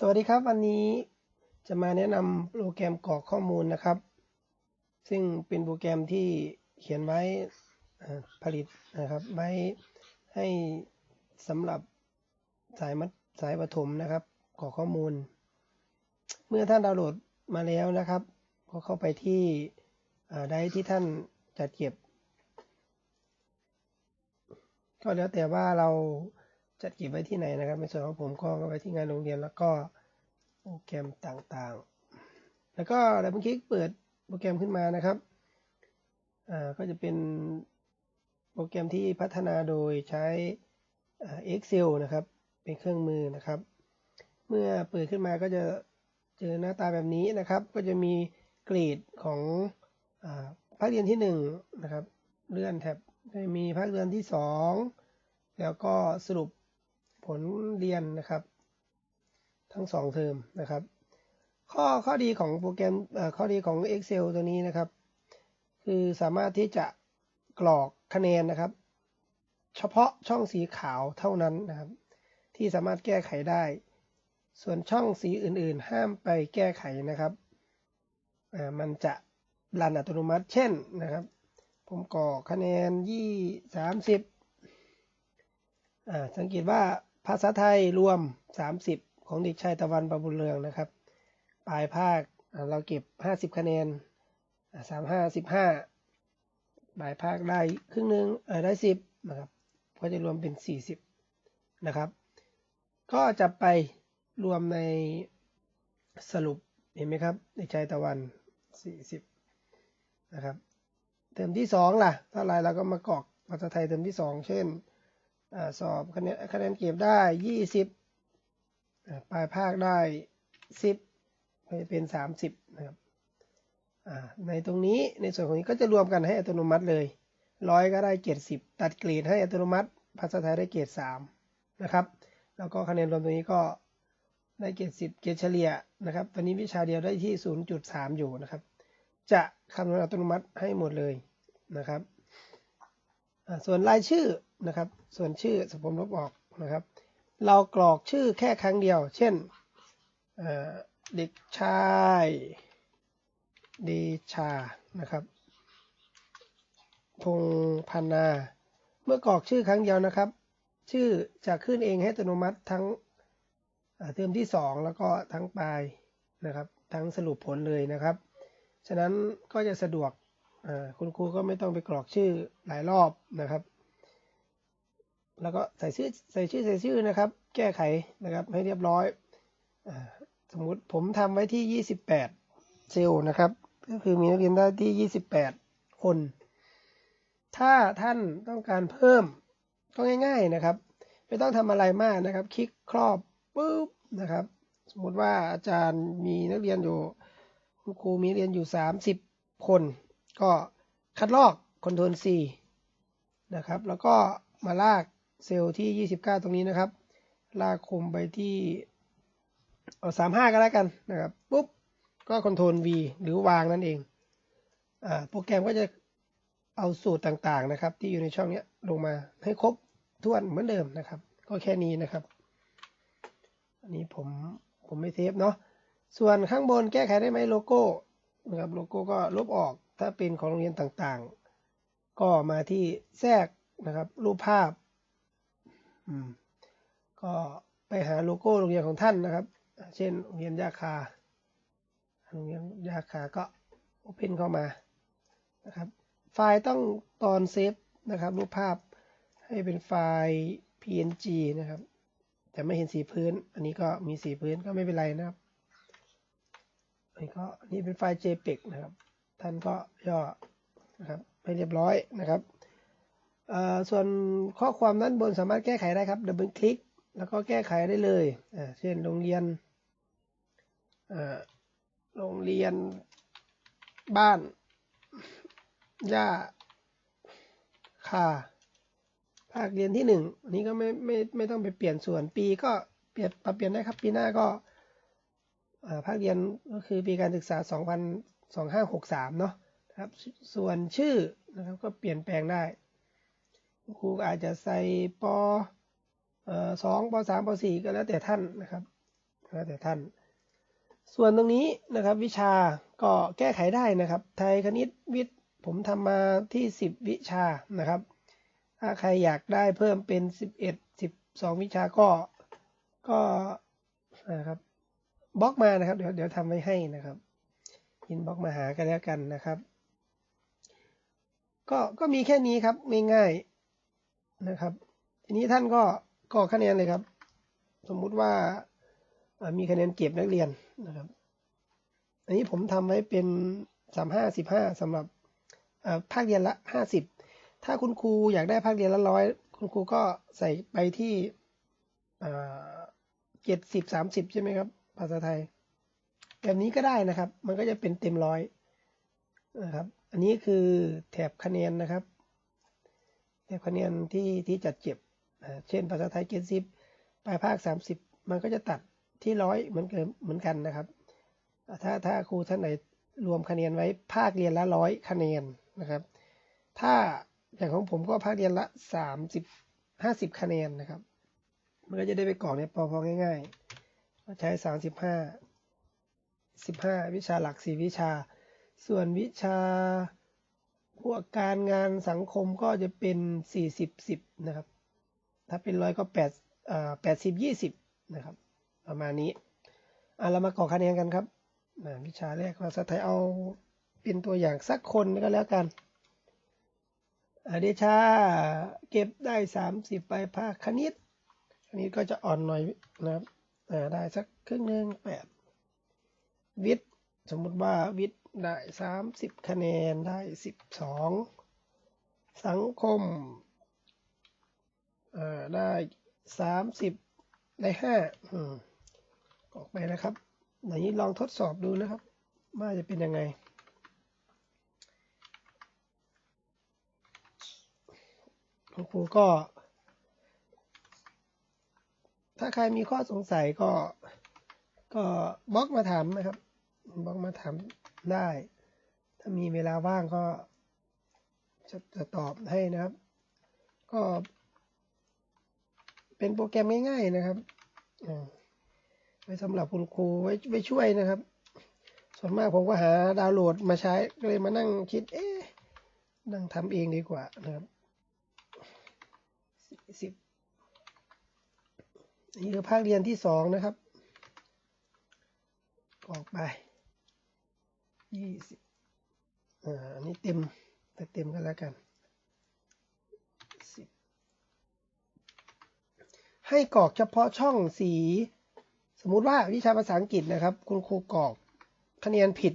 สวัสดีครับ วันนี้จะมาแนะนำโปรแกรมกรอกข้อมูลนะครับ ซึ่งเป็นโปรแกรมที่เขียนไว้ผลิตนะครับไว้ให้สำหรับสายมัดสายปฐมนะครับกรอกข้อมูล เมื่อท่านดาวน์โหลดมาแล้วนะครับ ก็เข้าไปที่ได้ที่ท่านจัดเก็บ ก็แล้วแต่ว่าเรา จัดเก็บไว้ที่ไหนนะครับในส่วนของผมก็ไว้ที่งานโรงเรียนแล้วก็โปรแกรมต่างๆ แล้วก็เราเพิ่งคลิกเปิดโปรแกรมขึ้นมานะครับอ่าก็จะเป็นโปรแกรมที่พัฒนาโดยใช้ Excel นะครับ เป็นเครื่องมือนะครับ เมื่อเปิดขึ้นมาก็จะเจอหน้าตาแบบนี้นะครับ ก็จะมีเกรดของอภาคเรียนที่1นะครับ เลื่อนแท็บจะมีภาคเรียนที่ 2 แล้วก็สรุป ผลเรียนนะครับ ทั้ง 2 เทอมนะครับ ข้อข้อดีของโปรแกรมข้อดีของ Excel ตัวนี้นะครับ คือสามารถที่จะกรอกคะแนนนะครับ เฉพาะช่องสีขาวเท่านั้นนะครับ ที่สามารถแก้ไขได้ ส่วนช่องสีอื่น ๆ ห้ามไปแก้ไขนะครับมันจะรันอัตโนมัติ เช่นนะครับ ผมกรอกคะแนนยี่สามสิบสังเกตว่า ภาษาไทยรวม 30 ของเด็กชายตะวันประบุญเรืองนะครับ ปลายภาคเราเก็บ 50 คะแนน 35 15ปลายภาคได้ครึ่งหนึ่งได้ 10นะครับ ก็จะรวมเป็น 40 นะครับ ก็จะไปรวมในสรุปเห็นไหมครับเด็กชายตะวัน 40 นะครับ เทอมที่ 2 ล่ะเท่าไรเราก็มากรอกภาษาไทยเทอมที่ 2 เช่น สอบคะแนนคะแนนเก็บได้ 20 ปลายภาคได้ 10จะเป็น 30 นะครับในตรงนี้ในส่วนของนี้ก็จะรวมกันให้อัตโนมัติเลยร้อยก็ได้เกรด10 ตัดเกรดให้อัตโนมัติ ภาษาไทยได้เกรด3นะครับ แล้วก็คะแนนรวมตรงนี้ก็ได้เกรด10 เกรดเฉลี่ยนะครับ ตอนนี้วิชาเดียวได้ที่ 0.3 อยู่นะครับ จะคำนวณอัตโนมัติให้หมดเลยนะครับ ส่วนรายชื่อนะครับ ส่วนชื่อสมผมลบออกนะครับ เรากรอกชื่อแค่ครั้งเดียว เช่นเด็กชายเดชานะครับพงพันนา เมื่อกรอกชื่อครั้งเดียวนะครับ ชื่อจะขึ้นเองให้อัตโนมัติทั้งเทอมที่ 2 แล้วก็ทั้งปลายนะครับ ทั้งสรุปผลเลยนะครับ ฉะนั้นก็จะสะดวก คุณครูก็ไม่ต้องไปกรอกชื่อหลายรอบนะครับ แล้วก็ใส่ชื่อใส่ชื่อใส่ชื่อนะครับ แก้ไขนะครับให้เรียบร้อยอสมมุติผมทำไว้ที่ 28 เซลล์นะครับ ก็คือมีนักเรียนได้ที่ 28 คน ถ้าท่านต้องการเพิ่มก็ง่าย ๆนะครับ ไม่ต้องทำอะไรมากนะครับ คลิกครอบปุ๊บนะครับ สมมุติว่าอาจารย์มีนักเรียนอยู่ คุณครูมีเรียนอยู่ 30 คน ก็คัดลอกคอนโทรล C นะครับ แล้วก็มาลากเซลล์ที่ 29 ตรงนี้นะครับ ลากคมไปที่เอา35 ก็แล้วกันนะครับ ปุ๊บ ก็คอนโทรล V หรือวางนั่นเองอโปรแกรมก็จะเอาสูตรต่างๆนะครับ ที่อยู่ในช่องนี้ลงมาให้ครบท้วนเหมือนเดิมนะครับ ก็แค่นี้นะครับ อันนี้ผมผมไม่เทปเนาะส่วนข้างบนแก้ไขได้ไหมโลโก้นะครับโลโก้ก็ลบออก ถ้าเป็นของโรงเรียนต่างๆ ก็มาที่แทรกนะครับ รูปภาพก็ไปหาโลโก้โรงเรียนของท่านนะครับ เช่นโรงเรียนยาคาโรงเรียนยาคาก็โอเพนเข้ามานะครับ ไฟล์ต้องตอนเซฟนะครับ รูปภาพให้เป็นไฟล์ png นะครับ แต่ไม่เห็นสีพื้น อันนี้ก็มีสีพื้นก็ไม่เป็นไรนะครับอันนี้ก็นี่เป็นไฟล์ jpeg นะครับ ท่านก็ย่อนะครับให้เรียบร้อยนะครับส่วนข้อความด้านบนสามารถแก้ไขได้ครับดับเบิลคลิกแล้วก็แก้ไขได้เลย เช่นโรงเรียน โรงเรียนบ้านย่าคาภาคเรียนที่หนึ่งนี้ก็ไม่ไม่ไม่ต้องไปเปลี่ยนส่วนปีก็เปลี่ยนปรับเปลี่ยนได้ครับปีหน้าก็ภาคเรียนก็คือปีการศึกษา2 0 2563 เนาะครับ ส่วนชื่อนะครับก็เปลี่ยนแปลงได้ ครูอาจจะใส่ปสองปสามปสี่ก็แล้วแต่ท่านนะครับแล้วแต่ท่าน ส่วนตรงนี้นะครับวิชาก็แก้ไขได้นะครับ ไทยคณิตวิทย์ผมทำมาที่ 10 วิชานะครับ ถ้าใครอยากได้เพิ่มเป็น 11 12 วิชาก็ก็นะครับบล็อกมานะครับ เดี๋ยวเดี๋ยวทำไว้ให้นะครับ อินบ็อกมาหากันแล้วกันนะครับ ก็ก็มีแค่นี้ครับง่ายๆนะครับทีนี้ท่านก็ก็คะแนนเลยครับ สมมุติว่ามีคะแนนเก็บนักเรียนนะครับ อันนี้ผมทำไว้เป็นสามห้าสิบห้าสำหรับภาคเรียนละห้าสิบถ้าคุณครูอยากได้ภาคเรียนละร้อยคุณครูก็ใส่ไปที่เจ็ดสิบสามสิบใช่ไหมครับ ภาษาไทย แบบนี้ก็ได้นะครับ มันก็จะเป็นเต็มร้อยนะครับ อันนี้คือแถบคะแนนนะครับ แถบคะแนนที่ที่จัดเก็บ เช่นภาษาไทยเจ็ดสิบปลายภาคสามสิบมันก็จะตัดที่ร้อยเหมือนกันเหมือนกันนะครับ ถ้าถ้าครูท่านไหนรวมคะแนนไว้ภาคเรียนละร้อยคะแนนนะครับ ถ้าอย่างของผมก็ภาคเรียนละสามสิบห้าสิบคะแนนนะครับ มันก็จะได้ไปกรอกในปอพอง่ายๆใช้สามสิบห้าวิชาหลักสี่วิชา ส่วนวิชาพวกการงานสังคมก็จะเป็นสี่สิบสิบนะครับ ถ้าเป็นร้อยก็แปดอ่าแปดสิบยี่สิบนะครับ ประมาณนี้อ่าเรามากรอคะแนนกันครับวิชาแรกภาษาไทยเอาเป็นตัวอย่างสักคนก็แล้วกันเดชาเก็บได้สามสิบไปภาคคณิต คณิตก็จะอ่อนหน่อยนะครับได้สักครึ่งหนึ่งแปด วิทย์สมมุติว่าวิทย์ได้สามสิบคะแนนได้สิบสองสังคมได้สามสิบได้ห้าออกไปนะครับไหนลองทดสอบดูนะครับ ว่าจะเป็นยังไง ครูก็ ถ้าใครมีข้อสงสัยก็ก็บล็อกมาถามนะครับ บล็อกมาถามได้ ถ้ามีเวลาว่างก็จะจะตอบให้นะครับ ก็เป็นโปรแกรมง่ายๆนะครับไว้สำหรับคุณครูไว้ไว้ช่วยนะครับ ส่วนมากผมก็หาดาวน์โหลดมาใช้ก็เลยมานั่งคิด เอ๊ะ นั่งทำเองดีกว่านะครับสิบนี่คือภาคเรียนที่สองนะครับ ออกไป ยี่สิบอ่าอันนี้เต็มแต่เต็มก็แล้วกันสิบให้กรอกเฉพาะช่องสี สมมุติว่าวิชาภาษาอังกฤษนะครับ คุณครูกรอกคะแนนผิด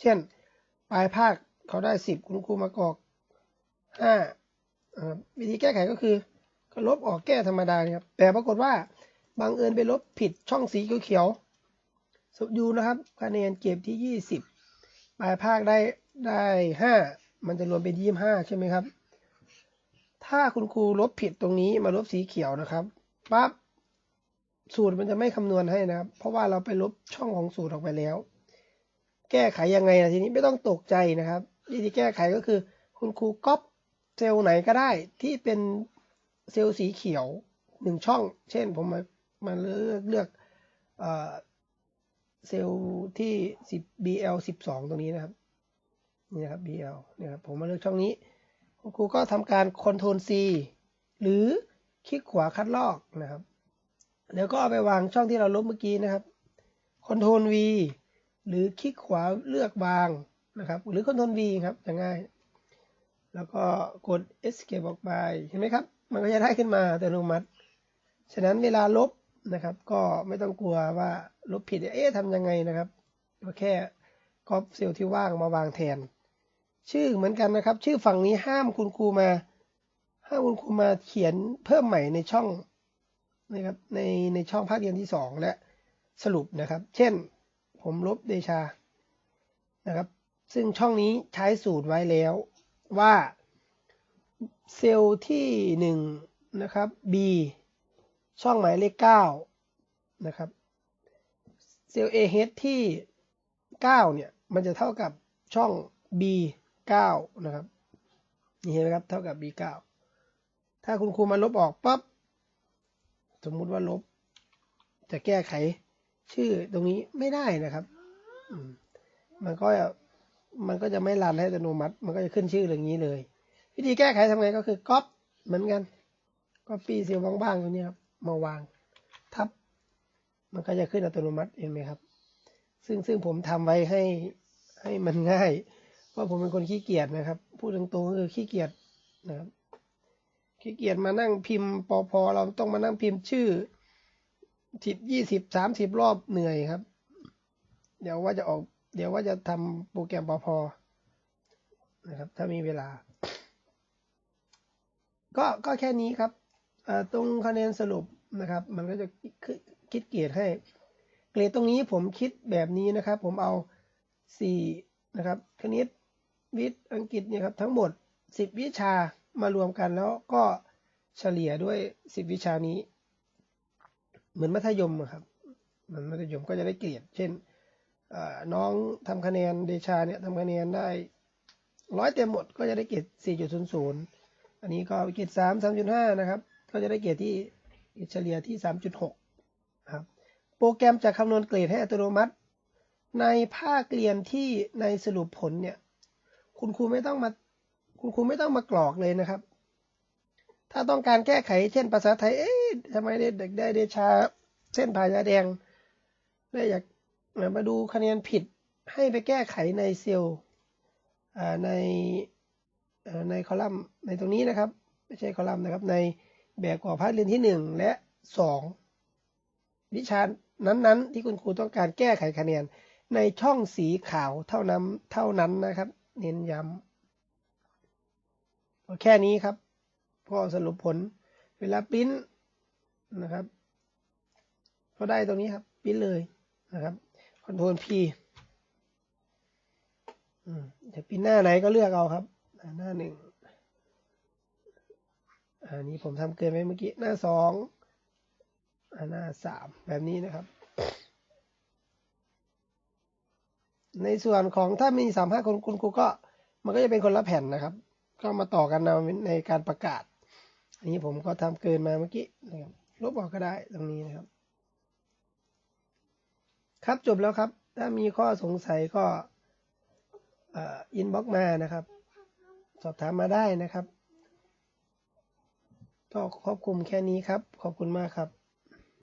เช่น ปลายภาคเขาได้สิบคุณครูมากรอกห้าวิธีแก้ไขก็คือก็ลบออกแก้ธรรมดาครับแต่ปรากฏว่าบังเอิญไปลบผิดช่องสีเขียวๆสุดยูนะครับคะแนนเก็บที่20 ปลายภาคได้ได้5มันจะรวมเป็น25ใช่ไหมครับ ถ้าคุณครูลบผิดตรงนี้มาลบสีเขียวนะครับปั๊บสูตรมันจะไม่คำนวณให้นะครับ เพราะว่าเราไปลบช่องของสูตรออกไปแล้ว แก้ไขยังไงนะทีนี้ไม่ต้องตกใจนะครับวิธีแก้ไขก็คือ คุณครูก๊อปเซลล์ไหนก็ได้ที่เป็นเซลล์สีเขียวหนึ่งช่อง เช่นผมมามาเลือกเลือก เซลล์ที่ 10 BL 12 ตรงนี้นะครับ นี่นะครับ BL เนี่ยครับ ผมมาเลือกช่องนี้คุณครูก็ทำการ Ctrl C หรือคลิกขวาคัดลอกนะครับ แล้วก็เอาไปวางช่องที่เราลบเมื่อกี้นะครับ Ctrl V หรือคลิกขวาเลือกวางนะครับ หรือ Ctrl V ครับจะง่าย แล้วก็กด Escape ออกไป เห็นไหมครับ มันก็จะได้ขึ้นมาอัตโนมัติ ฉะนั้นเวลาลบ นะครับ ก็ไม่ต้องกลัวว่าลบผิดเอ๊ะทำยังไงนะครับก็แค่ก๊อปเซลล์ที่ว่างมาวางแทน ชื่อเหมือนกันนะครับ ชื่อฝั่งนี้ห้ามคุณครูมาห้ามคุณครูมาเขียนเพิ่มใหม่ในช่องนะครับในในช่องภาคเรียนที่สองและสรุปนะครับ เช่น ผมลบเดชานะครับ ซึ่งช่องนี้ใช้สูตรไว้แล้วว่าเซลล์ที่หนึ่งนะครับ B ช่องหมายเลขเก้านะครับ เซลล์ AH ที่เก้าเนี่ย มันจะเท่ากับช่อง B เก้านะครับ นี่เห็นไหมครับ เท่ากับ B เก้าถ้าคุณครูมาลบออกปั๊บ สมมุติว่าลบ จะแก้ไขชื่อตรงนี้ไม่ได้นะครับมมันก็มันก็จะไม่รันให้อัตโนมัติ มันก็จะขึ้นชื่ออย่างนี้เลย วิธีแก้ไขทำไงก็คือก๊อปเหมือนกันก๊อปปี้เซลล์บ้างๆตรงนี้ครับ มาวางทับ มันก็จะขึ้นอัตโนมัติเห็นไหมครับ ซึ่งซึ่งผมทำไว้ให้ให้มันง่าย เพราะผมเป็นคนขี้เกียจนะครับ พูดตรงๆก็คือขี้เกียจนะครับขี้เกียจมานั่งพิมพ์ปอพอเราต้องมานั่งพิมพ์ชื่อสิบยี่สิบสามสิบรอบเหนื่อยครับ เดี๋ยวว่าจะออก เดี๋ยวว่าจะทำโปรแกรมปอพอนะครับ ถ้ามีเวลา ก็ก็แค่นี้ครับ ตรงคะแนนสรุปนะครับ มันก็จะคิดเกรดให้ เกรดตรงนี้ผมคิดแบบนี้นะครับ ผมเอาสี่นะครับ คณิต วิทย์ อังกฤษเนี่ยครับ ทั้งหมดสิบวิชามารวมกันแล้วก็เฉลี่ยด้วยสิบวิชานี้ เหมือนมัธยมครับมือนมัธยมก็จะได้เกรด เช่นน้องทำคะแนนเดชาเนี่ยทำคะแนนได้ร้อยเต็มหมดก็จะได้เกรดสี่จุดศูนย์ศูนย์อันนี้ก็เกรดสามสามจุดห้านะครับ ก็จะได้เกรดที่เฉลี่ยที่สามจุดหกครับโปรแกรมจะคำนวณเกรดให้อัตโนมัติ ในภาคเรียนที่ในสรุปผลเนี่ยคุณครูไม่ต้องมาคุณครูไม่ต้องมากรอกเลยนะครับ ถ้าต้องการแก้ไขเช่นภาษาไทยเอ๊ะทำไมเด็กได้เดชาเส้นผ่ายาแดงได้อยากมาดูคะแนนผิดให้ไปแก้ไขในเซลล์ในในคอลัมน์ในตรงนี้นะครับ ไม่ใช่คอลัมน์นะครับใน แบบกว่าภาคเรียนที่หนึ่งและสองวิชานั้นๆ ที่คุณครูต้องการแก้ไขคะแนน ในช่องสีขาวเท่านั้นเท่านั้นนะครับ เน้นย้ำแค่นี้ครับก็สรุปผลเวลาปิ้นนะครับก็ได้ตรงนี้ครับปิ้นเลยนะครับคอนโทรลพีจะปิ้นหน้าไหนก็เลือกเอาครับ หน้าหนึ่ง อันนี้ผมทำเกินไปเมื่อกี้หน้าสองหน้าสามแบบนี้นะครับ ในส่วนของถ้ามีสามห้าคนคุณครูก็มันก็จะเป็นคนละแผ่นนะครับ ก็มาต่อกันในการประกาศ อันนี้ผมก็ทำเกินมาเมื่อกี้นะครับลบออกก็ได้ตรงนี้นะครับ ครับจบแล้วครับ ถ้ามีข้อสงสัยก็อินบ็อกมานะครับ สอบถามมาได้นะครับ ก็ควบคุมแค่นี้ครับ ขอบคุณมากครับ